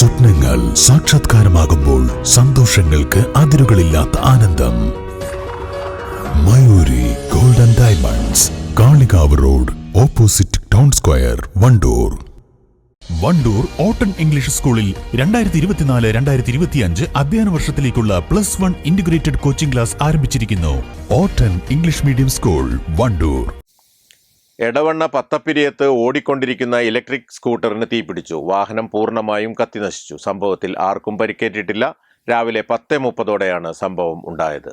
സ്വപ്നങ്ങൾ സാക്ഷാത്കാരമാകുമ്പോൾ സന്തോഷങ്ങൾക്ക് അതിരുകളില്ലാത്ത ആനന്ദം. Mayuri golden diamonds Kalikavu road opposite town square Wandoor. Wandoor ഓട്ടൺ English സ്കൂളിൽ രണ്ടായിരത്തി ഇരുപത്തിനാല് രണ്ടായിരത്തി ഇരുപത്തിയഞ്ച് അധ്യയന വർഷത്തിലേക്കുള്ള plus one integrated coaching class ആരംഭിച്ചിരിക്കുന്നു. ഓട്ടൺ English medium school Wandoor. Edavanna പത്തപ്പിരിയത്ത് ഓടിക്കൊണ്ടിരിക്കുന്ന ഇലക്ട്രിക് സ്കൂട്ടറിന് തീപിടിച്ചു. വാഹനം പൂർണമായും കത്തിനശിച്ചു. സംഭവത്തിൽ ആർക്കും പരിക്കേറ്റിട്ടില്ല. രാവിലെ പത്ത് മുപ്പതോടെയാണ് സംഭവം ഉണ്ടായത്.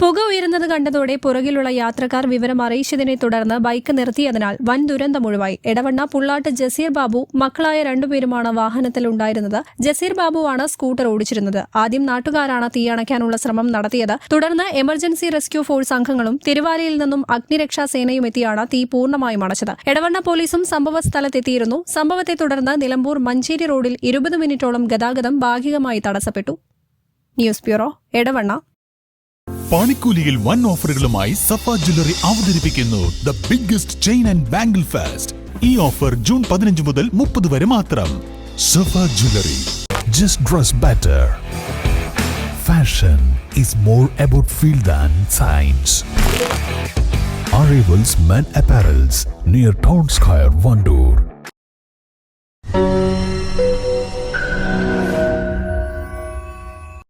പുക ഉയരുന്നത് കണ്ടതോടെ പുറകിലുള്ള യാത്രക്കാർ വിവരം അറിയിച്ചതിനെ തുടർന്ന് ബൈക്ക് നിർത്തിയതിനാൽ വൻ ദുരന്തമൊഴിവായി ഇടവണ്ണ പുള്ളാട്ട് ജസീർ ബാബു മക്കളായ രണ്ടുപേരുമാണ് വാഹനത്തിൽ ഉണ്ടായിരുന്നത്. ജസീർ ബാബുവാണ് സ്കൂട്ടർ ഓടിച്ചിരുന്നത്. ആദ്യം നാട്ടുകാരാണ് തീയണയ്ക്കാനുള്ള ശ്രമം നടത്തിയത്. തുടർന്ന് എമർജൻസി റെസ്ക്യൂ ഫോഴ്സ് അംഗങ്ങളും തിരുവാലയിൽ നിന്നും അഗ്നിരക്ഷാ സേനയും എത്തിയാണ് തീ പൂർണമായും അണച്ചത്. ഇടവണ്ണ പോലീസും സംഭവ സ്ഥലത്തെത്തിയിരുന്നു. സംഭവത്തെ തുടർന്ന് നിലമ്പൂർ മഞ്ചേരി റോഡിൽ ഇരുപത് മിനിറ്റോളം ഗതാഗതം ഭാഗികമായി തടസ്സപ്പെട്ടു. News bureau Edavanna. പണിക്കൂലിയിൽ വൻ ഓഫറുകളുമായി സഫ ജ്വല്ലറി അവതരിപ്പിക്കുന്നു the biggest chain and bangle fest ഈ ഓഫർ ജൂൺ പതിനഞ്ച് മുതൽ മുപ്പത് വരെ മാത്രം. Safa jewellery. Just dress better fashion is more about feel than science Arrivals Men Apparels near Town Square, Vandoor.